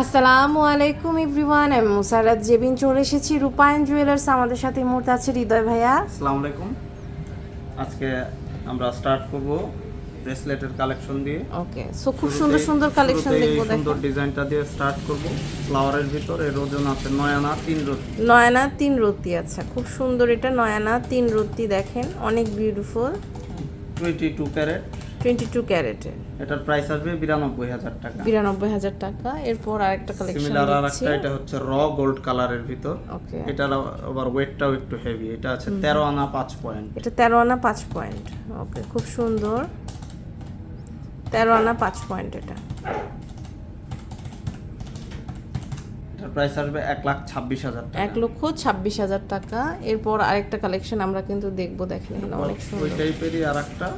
আসসালামু আলাইকুম এভরিওয়ান আমি মুসারাত জেবিন চলে এসেছি রূপায়ণ জুয়েলার্স। আমাদের সাথে এই মুহূর্তে আছে হৃদয় ভাইয়া। আসসালামু আলাইকুম। আজকে আমরা স্টার্ট করব ব্রেসলেটের কালেকশন দিয়ে। ওকে সো খুব সুন্দর সুন্দর কালেকশন দেখব সুন্দর দেখো। ডিজাইনটা দিয়ে স্টার্ট করব। ফ্লাওয়ারের ভিতর এর ওজন আছে নয় আনা তিন রতি নয়না তিন রত্তি আচ্ছা খুব সুন্দর এটা নয়না তিন রত্তি দেখেন অনেক beautiful twenty two carat twenty two ক্যারেটের এটার প্রাইস আসবে বিরানব্বই হাজার টাকা। বিরানব্বই হাজার টাকা। এরপর আরেকটা কালেকশন সিমিলার আর দিচ্ছি। একটা এটা হচ্ছে র গোল্ড কালারের ভিতর। ওকে এটার আবার ওয়েটটাও একটু হেভি এটা আছে তেরো আনা পাঁচ পয়েন্ট এটা তেরো আনা পাঁচ পয়েন্ট ওকে খুব সুন্দর। তেরো আনা পাঁচ পয়েন্ট এটা। প্রাইস আসবে এক লাখ ছাব্বিশ হাজার এক লক্ষ ছাব্বিশ হাজার টাকা। এরপর আরেকটা কালেকশন আমরা কিন্তু দেখব দেখেন অনেক ওই সুন্দর। টাইপেরই আর একটা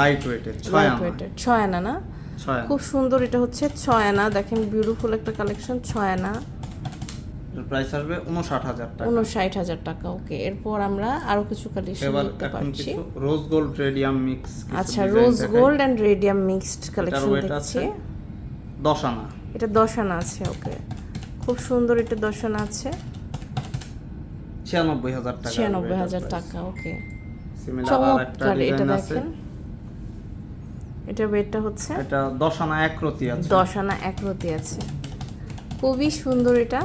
লাইট ওয়েটের ছয় লাইট আনা ওয়েটের ছয় আনা না? ছয় আনা। খুব সুন্দর এটা হচ্ছে ছয় আনা। দেখেন বিউটিফুল একটা কালেকশন ছয় আনা। প্রাইস আসবে উনষাট হাজার টাকা। উনষাট হাজার টাকা ওকে এরপর আমরা আরও কিছু কালেকশন এবার দেখতে এখন পাচ্ছি। কিছু রোজ গোল্ড রেডিয়াম মিক্স আচ্ছা rose gold and radium mixed collection weight দেখছি। আছে দশ আনা। এটা দশ আনা আছে ওকে খুব সুন্দর এটা দশ আনা আছে। ছিয়ানব্বই হাজার টাকা ছিয়ানব্বই হাজার টাকা ওকে চমৎকার এটা দেখেন। এটা ওয়েটটা হচ্ছে? এটা দশ আনা এক রতি আছে। দশ আনা এক রতি আছে। খুবই সুন্দর এটা।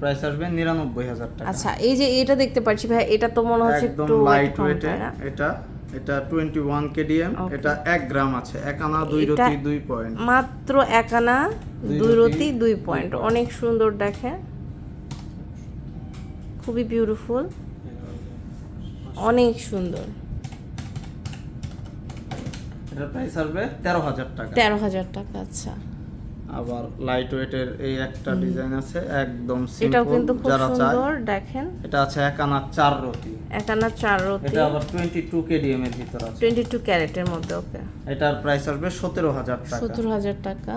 প্রাইস আসবে নিরানব্বই হাজার টাকা। আচ্ছা এই যে এটা দেখতে পাচ্ছি ভাই এটা তো মনে হচ্ছে একদম লাইট ওয়েটে এটা এটা টোয়েন্টি ওয়ান কেডিএম এটা এক গ্রাম আছে। এক আনা দুই এটা- রতি দুই পয়েন্ট মাত্র এক আনা দুই দুই রতি, রতি দুই দুই পয়েন্ট অনেক সুন্দর দেখে। খুবই বিউটিফুল অনেক সুন্দর। এটার প্রাইস আসবে তেরো হাজার টাকা। তেরো হাজার টাকা আচ্ছা। আবার লাইট ওয়েটের এই একটা ডিজাইন আছে একদম এটাও কিন্তু খুব সুন্দর দেখেন। এটা আছে এক আনা চার রতি। এক আনা চার রতি। এটা আবার টোয়েন্টি টু কেডিএম এর ভিতর আছে। টোয়েন্টি টু ক্যারেটের মধ্যে ওকে এটার প্রাইস আসবে সতেরো হাজার টাকা। সত্তর হাজার টাকা।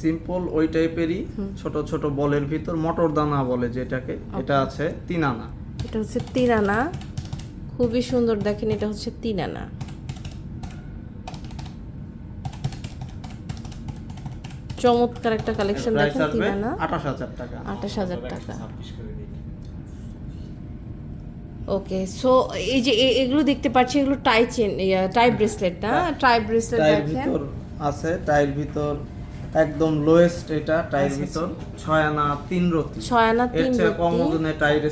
সিম্পল ওই টাইপেরই ছোট ছোট বলের ভিতর মটর দানা বলে যেটাকে এটা আছে তিন আনা। এটা হচ্ছে তিন আনা। খুবই সুন্দর দেখেন এটা হচ্ছে তিন আনা। চমৎকার একটা কালেকশন দেখেন তিন আসবে আনা আঠাশ হাজার টাকা। আঠাশ হাজার টাকা। ওকে সো এই যে এগুলো দেখতে পাচ্ছি এগুলো টাই চেন টাই ব্রেসলেট না? টাই ব্রেসলেট টাইর দেখেন। ভিতর আছে টাইর ভিতর একদম লোয়েস্ট এটা টাইর আচ্ছা, ভিতর ছয় আনা তিন রতি ছয় আনা এর তিন চেয়ে কম রতি। ওজনে টাইর